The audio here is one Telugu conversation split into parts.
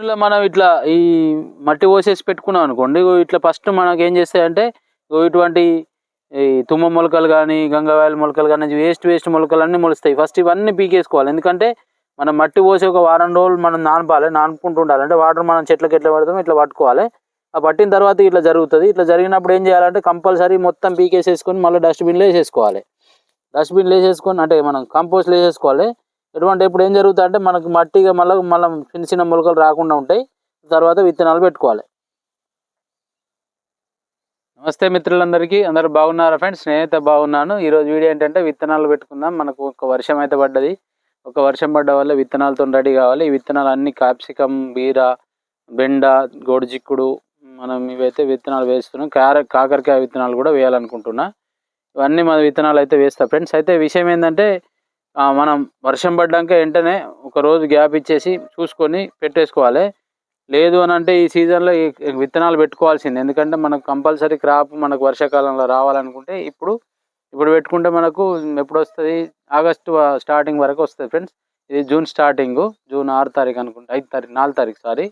ఇందులో మనం ఇట్లా ఈ మట్టి పోసేసి పెట్టుకున్నాం అనుకోండి ఇట్లా ఫస్ట్ మనకి ఏం చేస్తాయంటే ఇటువంటి ఈ తుమ్మ మొలకలు కానీ గంగవాయల మొలకలు కానీ వేస్ట్ వేస్ట్ మొలకలు అన్నీ మొలుస్తాయి. ఫస్ట్ ఇవన్నీ పీకేసుకోవాలి. ఎందుకంటే మనం మట్టి పోసి ఒక వారం రోజులు మనం నానపాలి నానుకుంటూ ఉండాలి. అంటే వాటర్ మనం చెట్లకి ఎట్లా పడతామో ఇట్లా పట్టుకోవాలి. ఆ పట్టిన తర్వాత ఇట్లా జరుగుతుంది. ఇట్లా జరిగినప్పుడు ఏం చేయాలంటే కంపల్సరీ మొత్తం పీకేసేసుకొని మళ్ళీ డస్ట్బిన్లో వేసేసుకోవాలి. డస్ట్బిన్లో వేసేసుకొని అంటే మనం కంపోస్ట్లో వేసేసుకోవాలి. ఎటువంటి ఇప్పుడు ఏం జరుగుతుంది అంటే మనకు మట్టిగా మళ్ళీ మళ్ళీ చిన్న చిన్న మొలకలు రాకుండా ఉంటాయి. తర్వాత విత్తనాలు పెట్టుకోవాలి. నమస్తే మిత్రులందరికీ. అందరూ బాగున్నారా ఫ్రెండ్స్? నేనైతే బాగున్నాను. ఈరోజు వీడియో ఏంటంటే విత్తనాలు పెట్టుకుందాం. మనకు ఒక వర్షం అయితే పడ్డది. ఒక వర్షం పడ్డ వల్ల విత్తనాలతో రెడీ కావాలి. ఈ విత్తనాలు అన్ని కాప్సికం బీర బెండ గోడుజిక్కుడు మనం ఇవైతే విత్తనాలు వేస్తున్నాం. కార కాకరకాయ విత్తనాలు కూడా వేయాలనుకుంటున్నా. ఇవన్నీ మన విత్తనాలు అయితే వేస్తా. ఫ్రెండ్స్ అయితే విషయం ఏంటంటే మనం వర్షం పడ్డాక వెంటనే ఒక రోజు గ్యాప్ ఇచ్చేసి చూసుకొని పెట్టేసుకోవాలి. లేదు అని అంటే ఈ సీజన్లో ఈ విత్తనాలు పెట్టుకోవాల్సింది. ఎందుకంటే మనకు కంపల్సరీ క్రాప్ మనకు వర్షాకాలంలో రావాలనుకుంటే ఇప్పుడు ఇప్పుడు పెట్టుకుంటే మనకు ఎప్పుడు వస్తుంది ఆగస్టు స్టార్టింగ్ వరకు వస్తుంది ఫ్రెండ్స్. ఇది జూన్ స్టార్టింగ్. జూన్ ఆరు తారీఖు అనుకుంటా. ఐదు తారీఖు నాలుగు తారీఖు సారీ.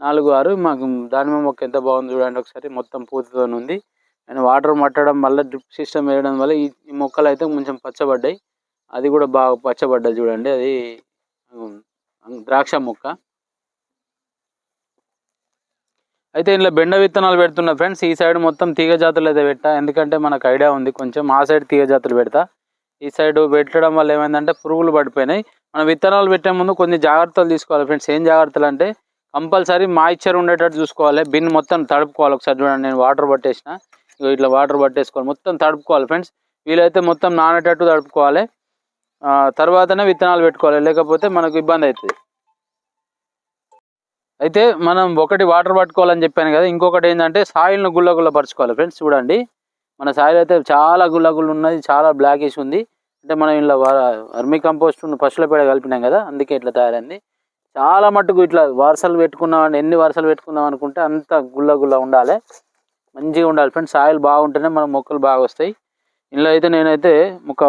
నాలుగు ఆరు. మాకు దానిమ్మ మొక్క ఎంత బాగుంది చూడండి ఒకసారి. మొత్తం పూతతో ఉంది అండ్ వాటర్ మట్టడం వల్ల డ్రిప్ సిస్టమ్ వేయడం వల్ల ఈ ఈ మొక్కలు అయితే కొంచెం పచ్చబడ్డాయి. అది కూడా బాగా పచ్చబడ్డది చూడండి. అది ద్రాక్ష మొక్క. అయితే ఇందులో బెండ విత్తనాలు పెడుతున్నా ఫ్రెండ్స్. ఈ సైడ్ మొత్తం తీగ జాతులు అయితే పెట్టా. ఎందుకంటే మనకు ఐడియా ఉంది కొంచెం. ఆ సైడ్ తీగ జాతులు పెడతా. ఈ సైడ్ పెట్టడం వల్ల ఏమైందంటే పురుగులు పడిపోయినాయి. మనం విత్తనాలు పెట్టే ముందు కొన్ని జాగ్రత్తలు తీసుకోవాలి ఫ్రెండ్స్. ఏం జాగ్రత్తలు అంటే కంపల్సరీ మాయిశ్చర్ ఉండేటట్టు చూసుకోవాలి. బిన్ మొత్తం తడుపుకోవాలి. ఒకసారి చూడండి. నేను వాటర్ పట్టేసిన. ఇట్లా వాటర్ పట్టేసుకోవాలి మొత్తం తడుపుకోవాలి ఫ్రెండ్స్. వీలైతే మొత్తం నానేటట్టు తడుపుకోవాలి. తర్వాతనే విత్తనాలు పెట్టుకోవాలి. లేకపోతే మనకు ఇబ్బంది అవుతుంది. అయితే మనం ఒకటి వాటర్ పట్టుకోవాలని చెప్పాను కదా ఇంకొకటి ఏంటంటే సాయిల్ను గుల్ల గుల్ల ఫ్రెండ్స్ చూడండి మన సాయిల్ అయితే చాలా గుల్ల గుల్ల ఉన్నది చాలా బ్లాకిష్ ఉంది. అంటే మనం ఇలా వర్మీ కంపోస్ట్ పశువుల పేడ కలిపినాం కదా అందుకే ఇట్లా తయారైంది. చాలా మట్టుకు ఇట్లా వరుసలు పెట్టుకున్నాం ఎన్ని వరుసలు పెట్టుకుందాం అనుకుంటే అంత గుల్ల గుల్ల ఉండాలి. మంచిగా ఉండాలి. ఫ్రెండ్స్ సాయిల్ బాగుంటేనే మన మొక్కలు బాగా వస్తాయి. ఇందులో అయితే నేనైతే ఒక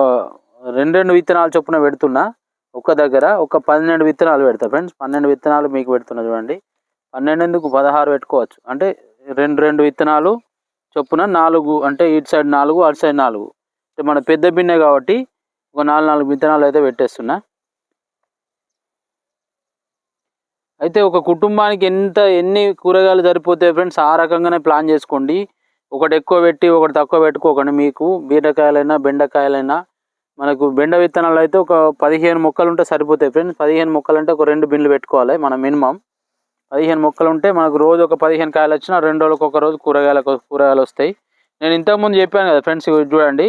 రెండు రెండు విత్తనాలు చొప్పున పెడుతున్నా. ఒక దగ్గర ఒక పన్నెండు విత్తనాలు పెడతా ఫ్రెండ్స్. పన్నెండు విత్తనాలు మీకు పెడుతున్నా చూడండి. పన్నెండు ఎందుకు? పదహారు పెట్టుకోవచ్చు. అంటే రెండు రెండు విత్తనాలు చొప్పున నాలుగు అంటే ఇటు సైడ్ నాలుగు అటు సైడ్ నాలుగు. అంటే మన పెద్ద బిన్నె కాబట్టి ఒక నాలుగు నాలుగు విత్తనాలు అయితే పెట్టేస్తున్నా. అయితే ఒక కుటుంబానికి ఎంత ఎన్ని కూరగాయలు సరిపోతాయి ఫ్రెండ్స్? ఆ రకంగానే ప్లాన్ చేసుకోండి. ఒకటి ఎక్కువ పెట్టి ఒకటి తక్కువ పెట్టుకోకండి. మీకు బీరకాయలైనా బెండకాయలైనా మనకు బెండ విత్తనాలు అయితే ఒక పదిహేను మొక్కలు ఉంటే సరిపోతాయి ఫ్రెండ్స్. పదిహేను మొక్కలు అంటే ఒక రెండు బిన్లు పెట్టుకోవాలి మన మినిమం. పదిహేను మొక్కలు ఉంటే మనకు రోజు ఒక పదిహేను కాయలు వచ్చినా రెండు రోజులకు ఒక రోజు కూరగాయలకు కూరగాయలు వస్తాయి. నేను ఇంతకుముందు చెప్పాను కదా ఫ్రెండ్స్ చూడండి.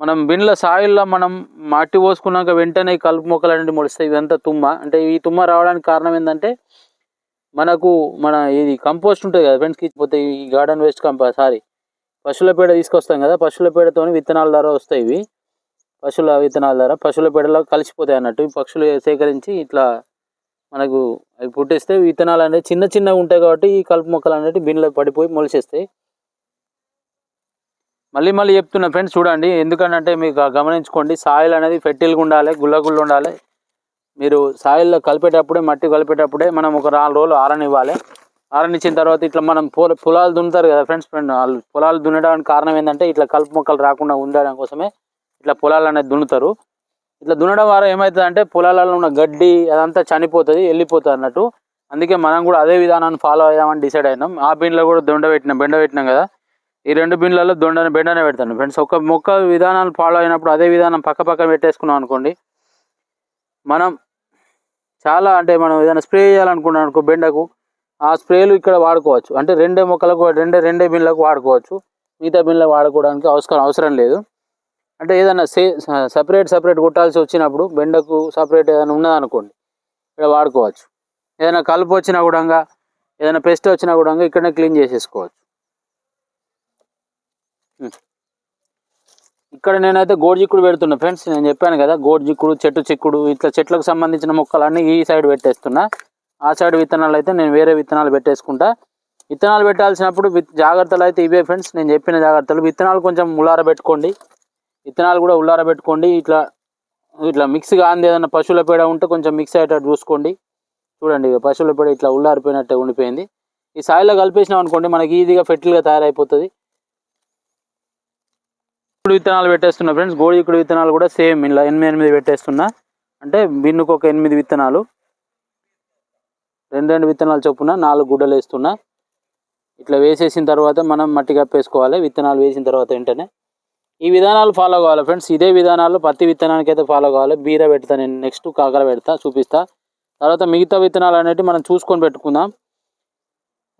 మనం బిన్ల సాయిల్లో మనం మట్టి పోసుకున్నాక వెంటనే కలుపు మొక్కలు అనేవి మొలుస్తాయి. ఇదంతా తుమ్మ. అంటే ఈ తుమ్మ రావడానికి కారణం ఏంటంటే మనకు మన ఇది కంపోస్ట్ ఉంటుంది కదా ఫ్రెండ్స్కి పోతే ఈ గార్డెన్ వేస్ట్ కంప సారీ. పశువుల పేడ తీసుకొస్తాం కదా పశువుల పేడతో విత్తనాల ద్వారా వస్తాయి ఇవి. పశువుల విత్తనాల ద్వారా పశువుల పేడలో కలిసిపోతాయి అన్నట్టు ఈ పక్షులు సేకరించి ఇట్లా మనకు అవి పుట్టిస్తే విత్తనాలు అనేవి చిన్న చిన్నగా ఉంటాయి కాబట్టి ఈ కలుపు మొక్కలు అనేవి బిన్లో పడిపోయి మొలిసేస్తాయి మళ్ళీ మళ్ళీ చెప్తున్నా ఫ్రెండ్స్ చూడండి ఎందుకంటే మీకు గమనించుకోండి సాయిల్ అనేది ఫెర్టిల్గా ఉండాలి గుల్లగుళ్ళు ఉండాలి. మీరు సాయిల్లో కలిపేటప్పుడే మట్టి కలిపేటప్పుడే మనం ఒక నాలుగు రోజులు ఆరనివ్వాలి. ఆరనిచ్చిన తర్వాత ఇట్లా మనం పొల పొలాలు దున్నుతారు కదా ఫ్రెండ్స్ ఫ్రెండ్ వాళ్ళు పొలాలు దున్నడానికి కారణం ఏంటంటే ఇట్లా కలుపు మొక్కలు రాకుండా ఉండడం కోసమే ఇట్లా పొలాలు అనేది దున్నుతారు. ఇట్లా దున్నడం ద్వారా ఏమవుతుంది అంటే పొలాలలో ఉన్న గడ్డి అదంతా చనిపోతుంది వెళ్ళిపోతుంది అన్నట్టు. అందుకే మనం కూడా అదే విధానాన్ని ఫాలో అయ్యామని డిసైడ్ అయినాం. ఆ బిన్లో కూడా దొండ పెట్టినాం బెండ పెట్టినాం కదా. ఈ రెండు బిన్లలో దొండని బెండనే పెడతాను ఫ్రెండ్స్. ఒక మొక్క విధానాలు ఫాలో అయినప్పుడు అదే విధానం పక్క పక్కన పెట్టేసుకున్నాం అనుకోండి. మనం చాలా అంటే మనం ఏదైనా స్ప్రే చేయాలనుకున్నాం అనుకో బెండకు ఆ స్ప్రేలు ఇక్కడ వాడుకోవచ్చు. అంటే రెండే మొక్కలకు రెండే రెండే బిన్లకు వాడుకోవచ్చు. మిగతా బిన్లకు వాడుకోవడానికి అవసరం అవసరం లేదు. అంటే ఏదైనా సే సపరేట్ సపరేట్ కొట్టాల్సి వచ్చినప్పుడు బెండకు సపరేట్ ఏదైనా ఉన్నదనుకోండి ఇక్కడ వాడుకోవచ్చు. ఏదైనా కలుపు వచ్చినా కూడా ఏదైనా పెస్ట్ వచ్చినా కూడా ఇక్కడనే క్లీన్ చేసేసుకోవచ్చు. ఇక్కడ నేనైతే గోడి చిక్కుడు పెడుతున్నా ఫ్రెండ్స్ నేను చెప్పాను కదా గోడు చిక్కుడు చెట్టు చిక్కుడు ఇట్లా చెట్లకు సంబంధించిన మొక్కలన్నీ ఈ సైడ్ పెట్టేస్తున్నా. ఆ సైడ్ విత్తనాలు అయితే నేను వేరే విత్తనాలు పెట్టేసుకుంటా. విత్తనాలు పెట్టాల్సినప్పుడు విత్ జాగ్రత్తలు అయితే ఇవే ఫ్రెండ్స్ నేను చెప్పిన జాగ్రత్తలు. విత్తనాలు కొంచెం ములార పెట్టుకోండి. విత్తనాలు కూడా ఉల్లార పెట్టుకోండి. ఇట్లా ఇట్లా మిక్స్ కాంది ఏదైనా పశువుల పేడ ఉంటే కొంచెం మిక్స్ అయ్యేటట్టు చూసుకోండి. చూడండి ఇక పశువుల పేడ ఇట్లా ఉల్లారిపోయినట్టే ఉండిపోయింది. ఈ సాయిలో కలిపేసినాం అనుకోండి మనకి ఈజీగా ఫెర్టిల్గా తయారైపోతుంది. ఇప్పుడు విత్తనాలు పెట్టేస్తున్నా ఫ్రెండ్స్ గోడికుడు విత్తనాలు కూడా సేమ్ ఇలా ఎనిమిది ఎనిమిది పెట్టేస్తున్నా. అంటే బిన్నుకు ఒక ఎనిమిది విత్తనాలు. రెండు రెండు విత్తనాలు చొప్పున నాలుగు గుడ్డలు వేస్తున్నా ఇట్లా వేసేసిన తర్వాత మనం మట్టి కప్పేసుకోవాలి. విత్తనాలు వేసిన తర్వాత వెంటనే ఈ విధానాలు ఫాలో కావాలి ఫ్రెండ్స్ ఇదే విధానాలు పత్తి విత్తనానికి అయితే ఫాలో కావాలి. బీర పెడతా నేను నెక్స్ట్ కాకర పెడతా చూపిస్తా. తర్వాత మిగతా విత్తనాలు అనేవి మనం చూసుకొని పెట్టుకుందాం.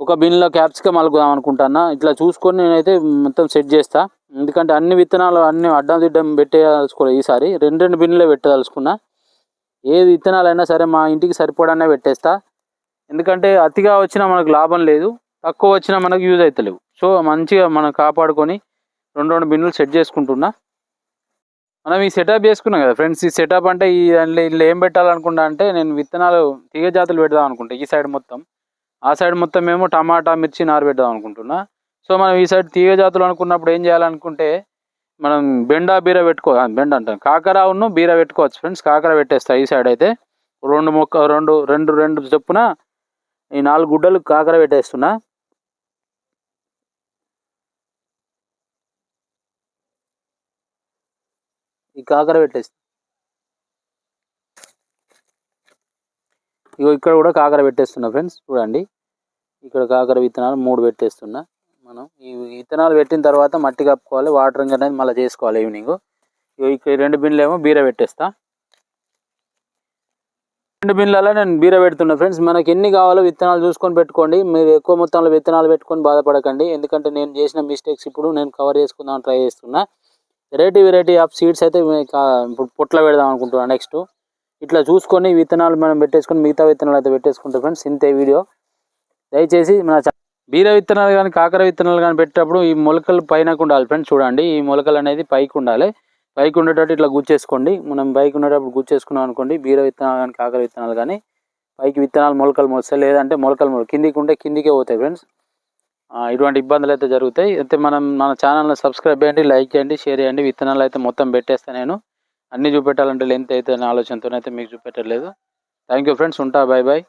ఒక బిన్లో క్యాప్సికమ్ అలుకుదాం అనుకుంటున్నా. ఇట్లా చూసుకొని నేనైతే మొత్తం సెట్ చేస్తా. ఎందుకంటే అన్ని విత్తనాలు అన్ని అడ్డం దిడ్డం పెట్టేదలుచుకోలేదు ఈసారి. రెండు రెండు బిన్లే పెట్టదలుచుకున్నా. ఏ విత్తనాలైనా సరే మా ఇంటికి సరిపడానే పెట్టేస్తా. ఎందుకంటే అతిగా వచ్చినా మనకు లాభం లేదు. తక్కువ వచ్చినా మనకు యూజ్ అవుతలేవు సో మంచిగా మనం కాపాడుకొని రెండు రెండు బిన్నులు సెట్ చేసుకుంటున్నా. మనం ఈ సెటప్ చేసుకున్నాం కదా ఫ్రెండ్స్ ఈ సెటప్ అంటే ఈ దాంట్లో ఇల్లు ఏం పెట్టాలనుకున్నా అంటే నేను విత్తనాలు తీగ జాతులు పెడదాం అనుకుంటా ఈ సైడ్ మొత్తం. ఆ సైడ్ మొత్తం ఏమో టమాటా మిర్చి నారు పెడదాం అనుకుంటున్నా. సో మనం ఈ సైడ్ తీగ జాతులు అనుకున్నప్పుడు ఏం చేయాలనుకుంటే మనం బెండ బీర పెట్టుకో బెండ అంటాం. కాకర ఉన్ను బీర పెట్టుకోవచ్చు ఫ్రెండ్స్ కాకర పెట్టేస్తా ఈ సైడ్ అయితే. రెండు మొక్క రెండు రెండు రెండు చొప్పున ఈ నాలుగు గుడ్డలు కాకర పెట్టేస్తున్నా. ఈ కాకర పెట్టేస్తా ఇగో ఇక్కడ కూడా కాకర పెట్టేస్తున్నా ఫ్రెండ్స్ చూడండి. ఇక్కడ కాకర విత్తనాలు మూడు పెట్టేస్తున్నా మనం. ఈ విత్తనాలు పెట్టిన తర్వాత మట్టి కప్పుకోవాలి వాటరింగ్ అనేది మళ్ళీ చేసుకోవాలి ఈవినింగ్ ఇగో ఇక్కడ రెండు బిన్లు ఏమో బీర పెట్టేస్తా. రెండు బిన్లలో నేను బీర పెడుతున్నా ఫ్రెండ్స్. మనకి ఎన్ని కావాలో విత్తనాలు చూసుకొని పెట్టుకోండి. మీరు ఎక్కువ మొత్తంలో విత్తనాలు పెట్టుకొని బాధపడకండి. ఎందుకంటే నేను చేసిన మిస్టేక్స్ ఇప్పుడు నేను కవర్ చేసుకుందాం ట్రై చేస్తున్నా. వెరైటీ వెరైటీ ఆఫ్ సీడ్స్ అయితే ఇప్పుడు పొట్ల పెడదాం అనుకుంటున్నాను నెక్స్ట్ ఇట్లా చూసుకొని విత్తనాలు మనం పెట్టేసుకొని మిగతా విత్తనాలు అయితే పెట్టేసుకుంటాం ఫ్రెండ్స్ ఇంతే వీడియో దయచేసి మన బీర విత్తనాలు కానీ కాకర విత్తనాలు కానీ పెట్టేటప్పుడు ఈ మొలకలు పైనకు ఉండాలి ఫ్రెండ్స్ చూడండి ఈ మొలకలు అనేది పైకి ఉండాలి. పైకి ఉండేటట్టు ఇట్లా గుచ్చేసుకోండి. మనం పైకి ఉండేటప్పుడు గుచ్చేసుకున్నాం అనుకోండి బీర విత్తనాలు కానీ కాకర విత్తనాలు కానీ పైకి విత్తనాలు మొలకలు మొలుస్తాయి లేదంటే మొలకలు మొలక కిందికి ఉంటే కిందికే పోతాయి ఫ్రెండ్స్ ఇటువంటి ఇబ్బందులు అయితే జరుగుతాయి. అయితే మనం మన ఛానల్ని సబ్స్క్రైబ్ చేయండి లైక్ చేయండి షేర్ చేయండి. విత్తనాలు అయితే మొత్తం పెట్టేస్తాను నేను. అన్నీ చూపెట్టాలంటే లెంత్ అయితే అనే ఆలోచనతోనైతే మీకు చూపెట్టలేదు. థ్యాంక్ యూ ఫ్రెండ్స్ ఉంటా బాయ్ బాయ్